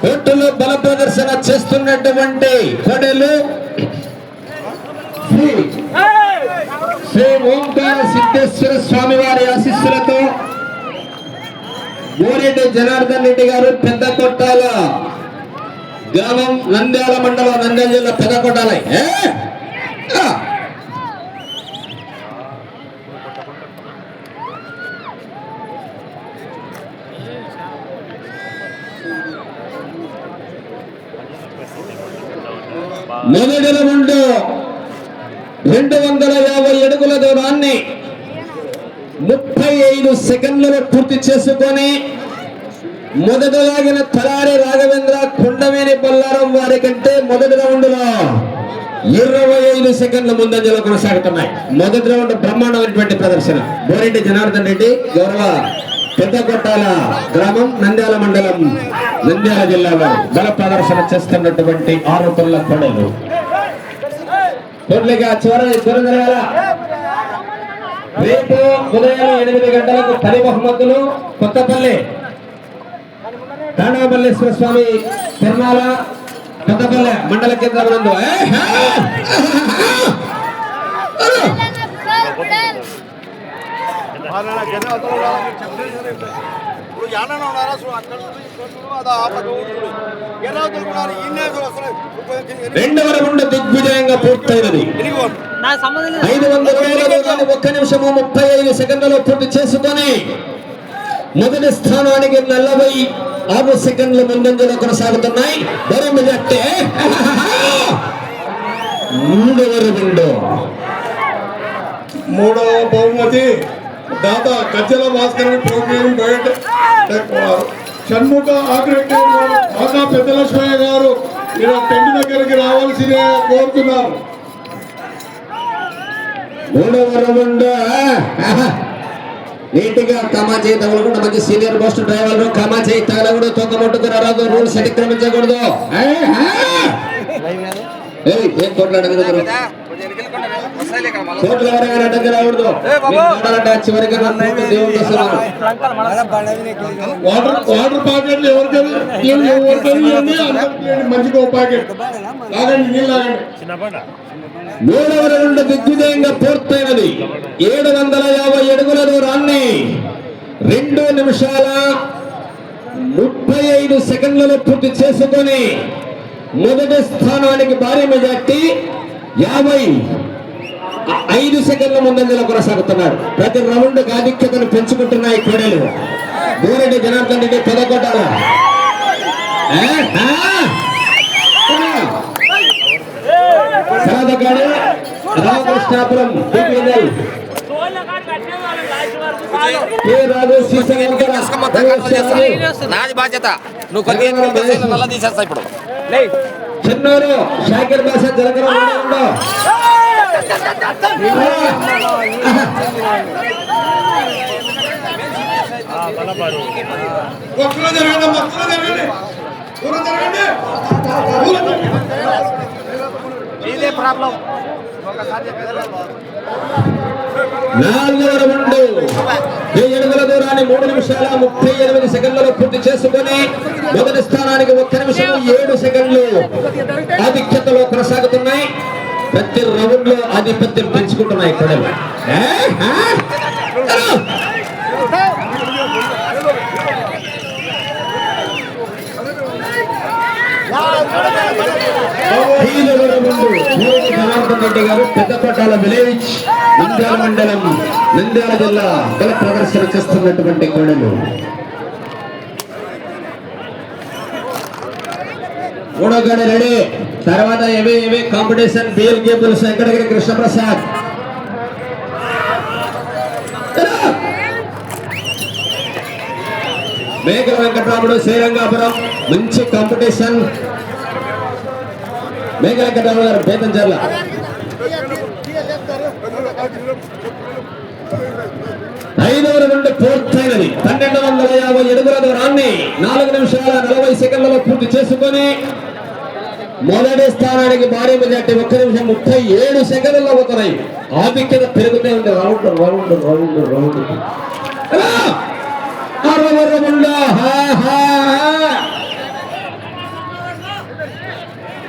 కోర్టులో బల ప్రదర్శన చేస్తున్నటువంటి కొడలు శ్రీ ఓంకార సిద్ధేశ్వర స్వామి వారి ఆశీస్సులతో గోరెడ్డి జనార్దన్ రెడ్డి గారు పెద్ద కొట్టాల గ్రామం నంద్యాల మండలం నంద్యాల జిల్లా పెద్ద కొట్టాల ఏ? ఆ. రెండు వందల యాభై అడుగుల దూరాన్ని ముప్పై ఐదు సెకండ్లలో పూర్తి చేసుకొని మొదటలాగిన తలారి రాఘవేంద్ర కొండమేని బల్లారం వారి కంటే మొదటి రౌండ్లో ఇరవై ఐదు సెకండ్ల ముందంజలో కొనసాగుతున్నాయి మొదటి రౌండ్ బ్రహ్మాండమైనటువంటి ప్రదర్శన బోరెడ్డి జనార్దన్ రెడ్డి గౌరవ పెద్దగొట్టాల గ్రామం నంద్యాల మండలం నంద్యాల జిల్లాలో బల ప్రదర్శన చేస్తున్నటువంటి ఆరోపణల కొడలు. కోట్లకి చివరి జరగాల రేపు ఉదయం ఎనిమిది గంటలకు పది బహుమతులు కొత్తపల్లి. తాండవమల్లేశ్వర స్వామి తిరుమల కొత్తపల్లె మండల కేంద్రం నందు ఇప్పుడు యాడన ఉన్నారా? అక్కడ రెండవ రౌండ్ దిగ్విజయంగా పూర్తయినది. ఐదు వందల రూపాయలు ఒక్క నిమిషము ముప్పై ఐదు సెకండ్లలో పూర్తి చేసుకొని మొదటి స్థానానికి నలభై ఆరు సెకండ్ల ముందంజలో కొనసాగుతున్నాయి. బరి మెజార్టీ. మూడవ రౌండ్. మూడవ బహుమతి. దాత కచ్చల భాస్కర్ ప్రోగ్రామ్ బయట షణ్ముఖ ఆగ్రెడ్డి ఆకా పెద్దలక్ష్మయ్య గారు ఇలా టెంట్ దగ్గరికి రావాల్సిందే కోరుతున్నారు. నీట్గా కమాచేయి తగలకుండా మంచి సీనియర్ పోస్ట్ డ్రైవర్లు కమాచేయి తగలకూడదు తొక్క ముట్టుకు రాదు రూల్స్ అతిక్రమించకూడదు. ఏయ్, ఆ! ఏయ్, ఏం కోట్లాడదు కోట్ల అడ్డంగా చివరికి వాటర్ వాటర్ ప్యాకెట్లు ఎవరికైనా మంచిగా ప్యాకెట్ లాగండి నీళ్ళు లాగండి మూడవ రౌండ్ దిగ్విజయంగా పూర్తయినది ఏడు వందల యాభై అడుగుల దూరాన్ని రెండు నిమిషాల ముప్పై ఐదు సెకండ్లలో పూర్తి చేసుకొని మొదటి స్థానానికి భారీ మెజార్టీ యాభై ఐదు సెకండ్ల ముందంజలో కొనసాగుతున్నారు. ప్రతి రౌండ్ ఆధిక్యతను పెంచుకుంటున్నాయి క్రీడలు. దూరెడ్డి జనార్దన్ రెడ్డి పెదకొట్టాల సరదగాడు రామకృష్ణాపురం బీపీఎల్. కే రాజు శ్రీశంకర నాది బాధ్యత. నువ్వు కొద్దిగా నల్ల తీసేస్తా ఇప్పుడు. చెన్నూరు షాకిర్ బాష జలకర మండలంలో మొక్కలు జరగండి మొక్కలు జరగండి దూరం జరగండి దూరం జరగండి. ఇదే ప్రాబ్లం. నాలుగవ రౌండ్ వెయ్యి అడుగుల దూరాన్ని మూడు నిమిషాల ముప్పై ఎనిమిది సెకండ్లలో పూర్తి చేసుకొని మొదటి స్థానానికి ఒక్క నిమిషం ఏడు సెకండ్లు ఆధిక్యతలో కొనసాగుతున్నాయి. ప్రతి రౌండ్లో ఆధిపత్యం పెంచుకుంటున్నాయి కొడలు రెడ్డి గారు పెద్దపట్టాల విలేజ్ నంద్యాల మండలం నంద్యాల జిల్లా బల ప్రదర్శన చేస్తున్నటువంటి కోడలు. మూడో గడి రెడీ తర్వాత ఏవి ఏవి కాంపిటీషన్ బిఎల్ గేబుల్స్ వెంకటగిరి కృష్ణప్రసాద్. మేఘ వెంకటరాముడు శ్రీరంగాపురం మంచి కాంపిటీషన్ మేఘ వెంకటరాముడు గారు బేతంచర్ల ఐదవ రౌండ్ పూర్తయినది. పన్నెండు వందల యాభై అడుగుల దూరాన్ని నాలుగు నిమిషాల నలభై సెకండ్లలో పూర్తి చేసుకొని మొదటి స్థానానికి భారీ మెజార్టీ ఒక్క నిమిషం ముప్పై ఏడు సెకండ్లలో పోతున్నాయి. ఆధిక్యత పెరుగుతూ ఉంది. Round round round round. హా, హా, హా.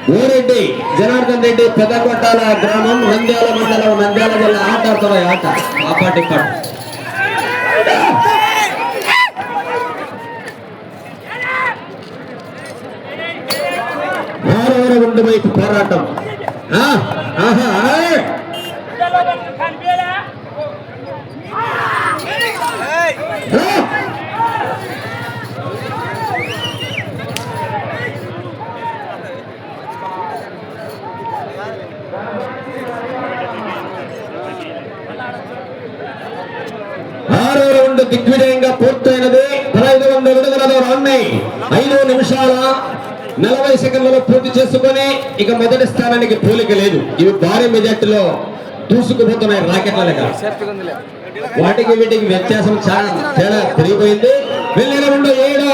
ఊరెడ్డి జనార్దన్ రెడ్డి పెద్దకొట్టాల గ్రామం నంద్యాల మండలం నంద్యాల జిల్లా ఆట ఆడుతున్నాయి. ఆట ఆ పాట ఆరవర ఉండు వైపు పోరాటం ఆ, ఆహా, ఆ. ఆ. ఆరో రౌండ్ దిగ్విజయంగా నలభై సెకండ్లలో పూర్తి చేసుకొని ఇక మొదటి స్థానానికి పోలిక లేదు. ఇవి భారీ మెజార్టీలో దూసుకుపోతున్నాయి రాకెట్ల లెక్క. వాటికి వీటికి వ్యత్యాసం చాలా తేడా పెరిగిపోయింది. వెళ్ళిన రెండు ఏడు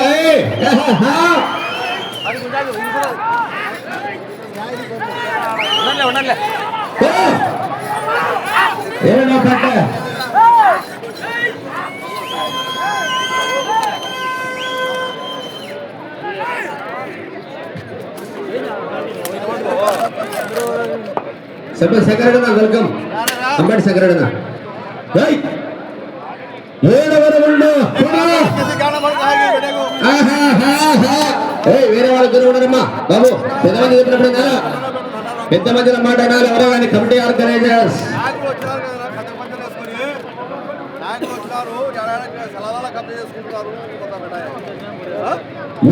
పట్ట. సభ సెక్రటరీ వెల్కమ్. అంబటి సెక్రటరీ ఏడవ రౌండ్ ఏయ్, వేరే వాళ్ళు గురువు ఉన్నారమ్మా బాబు పెద్దమంది చెప్పినప్పుడు కదా. పెద్ద మందిలో మాట్లాడాలి. ఎవరో కానీ కమిటీ ఆర్గనైజర్స్. నాయకులు రౌండ్ దిగ్విజయంగా పూర్తయిన పంచలు వేసుకొని నాయకులు వచ్చినారు ఎవరైనా సెలవుల కబ్జా చేసుకుంటారు ఒక బిడ్డ.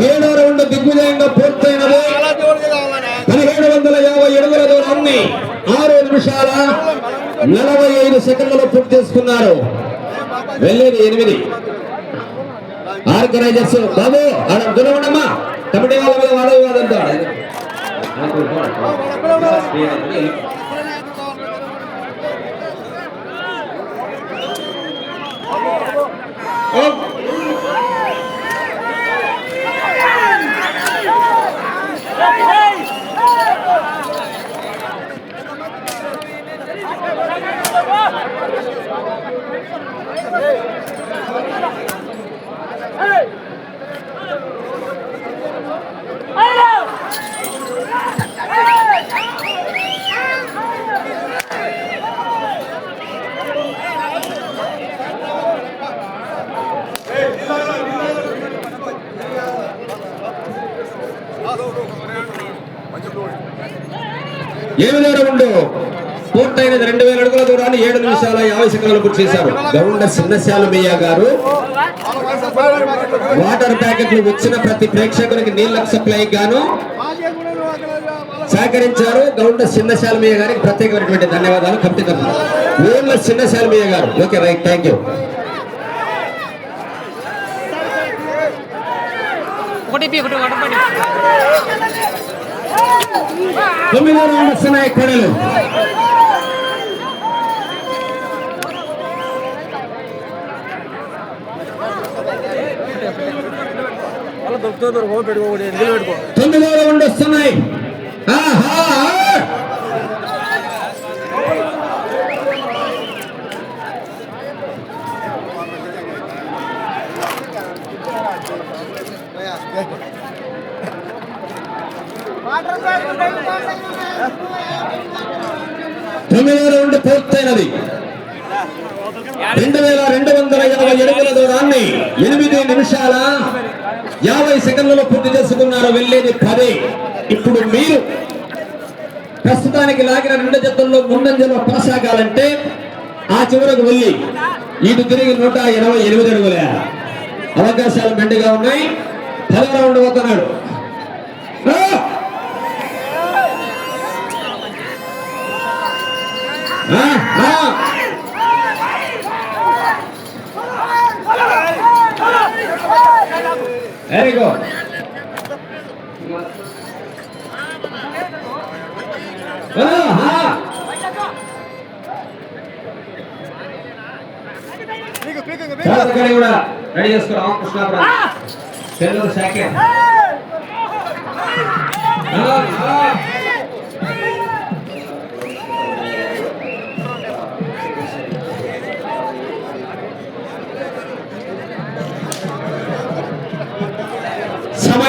ఏడో రౌండ్ దిగ్విజయంగా పూర్తయినది చాలా దేవుడికి కావాలనే పదిహేడు వందల యాభై అడుగుల దూరాన్ని ఆరు నిమిషాల నలభై ఐదు సెకండ్లలో పూర్తి చేసుకున్నారు. వెళ్ళేది ఎనిమిది. ఆర్గనైజర్స్ బాబు ఆడ దూరమమ్మా కమిటీ వాళ్ళ మీద వాళ్ళ వివాదంతో ఎనిమిదో రౌండ్ పూర్తయినది రెండు వేల అడుగుల దూరాన్ని ఏడు నిమిషాల యాభై సెకండ్లు పూర్తి చేశారు. గౌండ సిన్నశాలమయ్య గారు. వాటర్ ప్యాకెట్లు వచ్చిన ప్రతి ప్రేక్షకునికి నీళ్ళకు సప్లై గాను సహకరించారు గౌండ సిన్నశాలమయ్య గారికి ప్రత్యేకమైనటువంటి ధన్యవాదాలు. కమిటీ తరఫున. ఊళ్ళ సిన్నశాలమయ్య గారు. Okay right thank you. ఒకటి ఒకటి ఒకటి. తొమ్మిదో రౌండ్ వస్తున్నాయి కడలు తొమ్మిదో రౌండ్ వస్తున్నాయి తొమ్మిదో రౌండ్ పూర్తయినది. రెండు వేల రెండు వందల ఇరవై ఎనిమిది దూరాన్ని ఎనిమిది నిమిషాల యాభై సెకండ్లలో పూర్తి చేసుకున్నారు వెళ్ళేది పదే. ఇప్పుడు మీరు ప్రస్తుతానికి లాగిన రెండు జతల్లో ముందంజలో కొనసాగాలంటే ఆ చివరకు వెళ్ళి ఇటు తిరిగి నూట ఎనభై ఎనిమిది అడుగులే. అవకాశాలు మెండుగా ఉన్నాయి. పదవ రౌండ్ పోతున్నాడు ఆ! ఆ! ఆ! వెరీ గుడ్ కూడా రెడీ చేసుకో రామకృష్ణాపురం సెల్లూరు శాఖ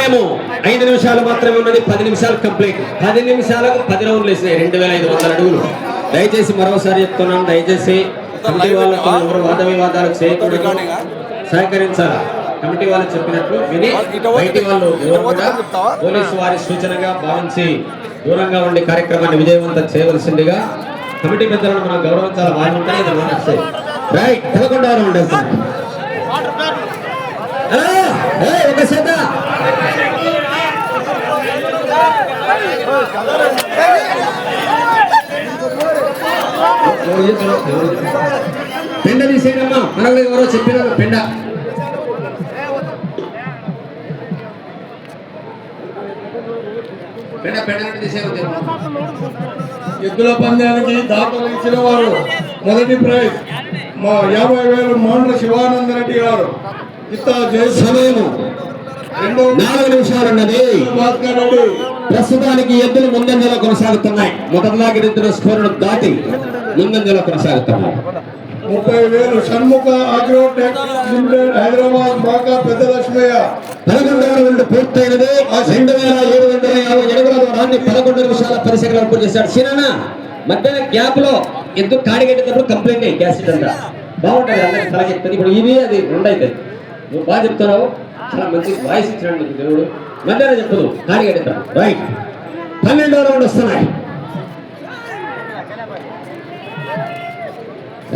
సమయము ఐదు నిమిషాలు మాత్రమే ఉన్నది పది నిమిషాలు కంప్లీట్. పది నిమిషాలకు పది రౌండ్లు వేసినాయి రెండు వేల ఐదు వందల అడుగులు. దయచేసి మరోసారి చెప్తున్నాను దయచేసి కమిటీ వాళ్ళతో ఎవరు వాద వివాదాలకు చేయకూడదు. సహకరించాలి? కమిటీ వాళ్ళు చెప్పినట్లు విని బయటి వాళ్ళు పోలీసు వారి సూచనగా భావించి దూరంగా ఉండే కార్యక్రమాన్ని విజయవంతం చేయవలసిందిగా కమిటీ పెద్దలను మనం గౌరవించాలి? వారి ఉంటాయి రైట్ పదకొండవ రౌండ్ వేస్తాం. ఒక శత పెండ తీసేయమ్మా మనకు ఎవరో చెప్పినారు పెండ. పెండ పెండ తీసేయమని ఎద్దుల పందానికి దాఖలు ఇచ్చిన వారు మొదటి ప్రైజ్ మా యాభై వేలు మాండ్ర శివానంద రెడ్డి గారు. సమయము నాలుగు నిమిషాలు ఉన్నది ప్రస్తుతానికి ఎద్దులు ముందంజలో కొనసాగుతున్నాయి. మొదటిలాగి ఇద్దరు స్కోరును దాటి ముందంజలో కొనసాగుతున్నాయి. ముప్పై వేలు షణ్ముఖ అగ్రోటెక్ లిమిటెడ్ హైదరాబాద్ బాకా పెద్ద లక్ష్మయ్య పదకొండవ రౌండ్ పూర్తయినది. రెండు వేల ఏడు వందల యాభై అడుగుల దూరాన్ని పదకొండు నిమిషాల సెకండ్లు పూర్తి చేశాడు సినా మధ్యన గ్యాప్లో ఎద్దు కాడిగట్టేటప్పుడు కంప్లైంట్ అయ్యి గ్యాస్ అంతా బాగుంటుంది అందరికి తలకెత్తుంది ఇప్పుడు ఇది అది రెండు అవుతుంది నువ్వు బాగా చెప్తున్నావు. చాలా మంచి వాయిస్ ఇచ్చినాడు నీకు దేవుడు. మధ్యాహ్నం చెప్పదు కానీ చెప్తాను రైట్ పన్నెండవ రౌండ్ వస్తున్నాయి.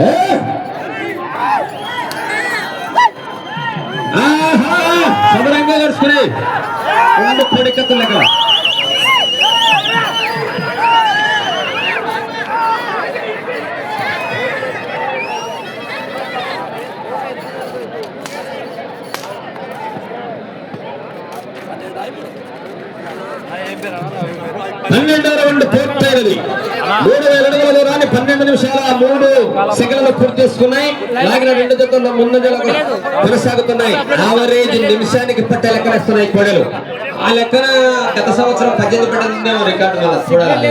ఏ! ఆహా! శుభ్రంగా గడుచుకున్నాయి రెండు పొడికత్తులు లెక్క పన్నెండవ రౌండ్ పూర్తయినది మూడు వేల అడుగుల పన్నెండు నిమిషాల మూడు సెకండ్లు పూర్తి చేసుకున్నాయి. లాగిన రెండు జతల్లో కొనసాగుతున్నాయి. ఆవరేజ్ నిమిషానికి పట్టే లెక్కలేస్తున్నాయి కోడలు. ఆ లెక్కన గత సంవత్సరం పద్దెనిమిది పడ్డది రికార్డు చూడాలి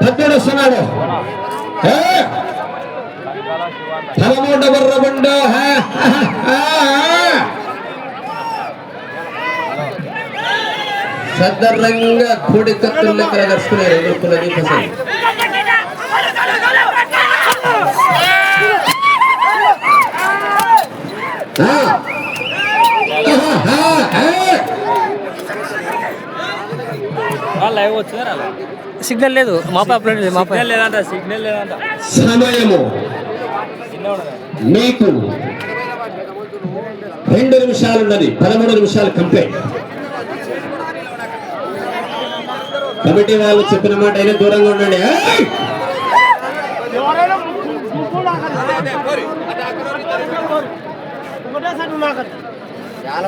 పద్దెనిమిది వస్తున్నాడు పదమూడవ రౌండ్ హే! ఆ! సదరంగా కోడి కత్తులు లెక్కన గడుచుకున్నారు ఎదుర్కొన్న దీపసరి ఆ! ఆహా! ఆ! లైవ్ వచ్చిందా సిగ్నల్ లేదు. మా పాప మా సిగ్నల్ లేదంట సిగ్నల్ లేదంట. సమయము. మీకు రెండు నిమిషాలు ఉన్నది పదమూడు నిమిషాలు కంప్లీట్. కమిటీ వాళ్ళు చెప్పిన మాట అయినా దూరంగా ఉండండి.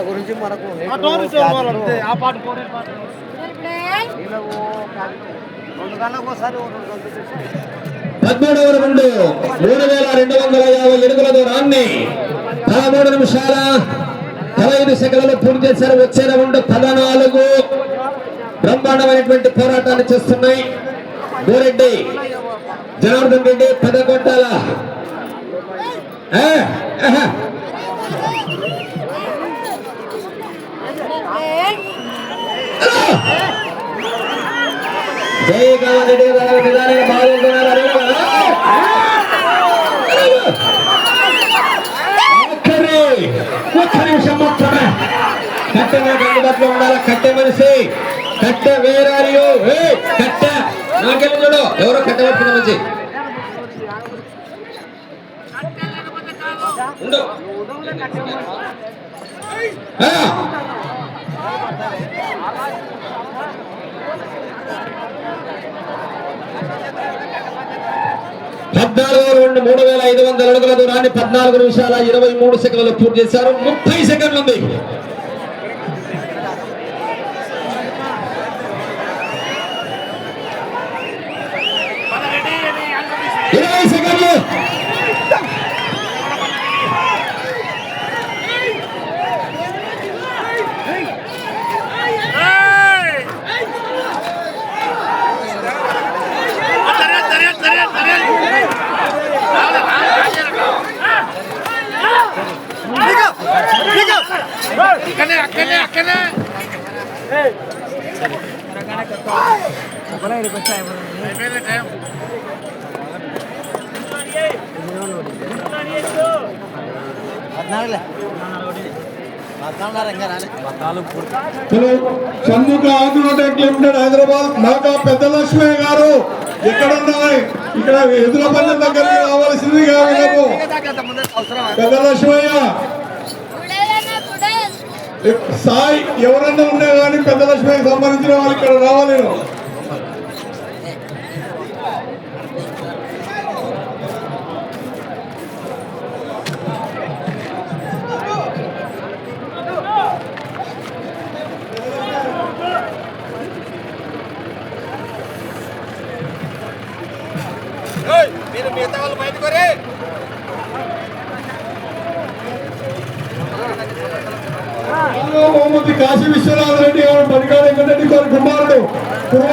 గురించి మనకు పదమూడవ రౌండ్ మూడు వేల రెండు వందల యాభై అడుగుల దూరాన్ని పదమూడు నిమిషాల పదహైదు సెకండ్లలో పూర్తి చేశారు. వచ్చే రౌండ్ పద్నాలుగు. బ్రహ్మాండమైనటువంటి పోరాటాన్ని చేస్తున్నాయి. బోరెడ్డి జనార్దన్ రెడ్డి పెదగొట్టాల ఏ, జై కామారెడ్డి గారు నిదానంగా బాగుంటున్నారు? ఒక్క నిమిషం మాత్రమే. కట్టె నాకు అందుబాటులో ఉండాలి? కట్టె మనిషి. కట్ట వేరారియో ఏ కట్టె. నాకెళ్ళి చూడు. ఎవరో కట్ట పట్టుకున్న మంచి పద్నాలుగు రెండు మూడు వేల ఐదు వందల అడుగుల దూరాన్ని పద్నాలుగు నిమిషాల ఇరవై మూడు సెకండ్లు పూర్తి చేశారు. ముప్పై సెకండ్లు ఉంది hello Shanmukha agrotech limited Hyderabad నాకా పెద్ద లక్ష్మయ్య గారు ఎక్కడ ఉన్నాయి. ఇక్కడ ఎదుల పందెం దగ్గరికి రావాల్సిందిగా వినము పెద్ద లక్ష్మయ్య సాయి ఎవరన్నా ఉన్నా కానీ పెద్ద లక్ష్మయ్యకి సంబంధించిన వాళ్ళు ఇక్కడ రావాలేను ఏయ్, మీరు మిగతా వాళ్ళు బయటకు రే మహమ్మద్ కాశీ విశ్వనాథ్ రెడ్డి గారు పనికాడ వెంకటరెడ్డి గారి కుమారుడు పూర్వ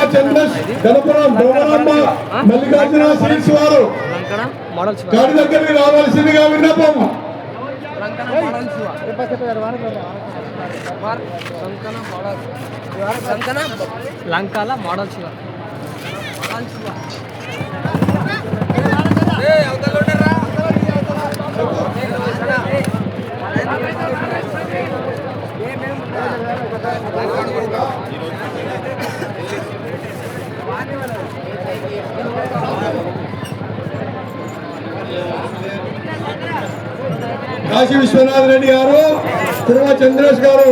గణపురం భ్రమరాంబ మల్లికార్జున శ్రీస్ వారు మోడల్స్ గాడి దగ్గరికి రావాల్సిందిగా విన్నపం. లంకాల మోడల్స్ ఏయ్, కాశీ విశ్వనాథ్ రెడ్డి గారు తిరుమల చంద్రేష్ గారు.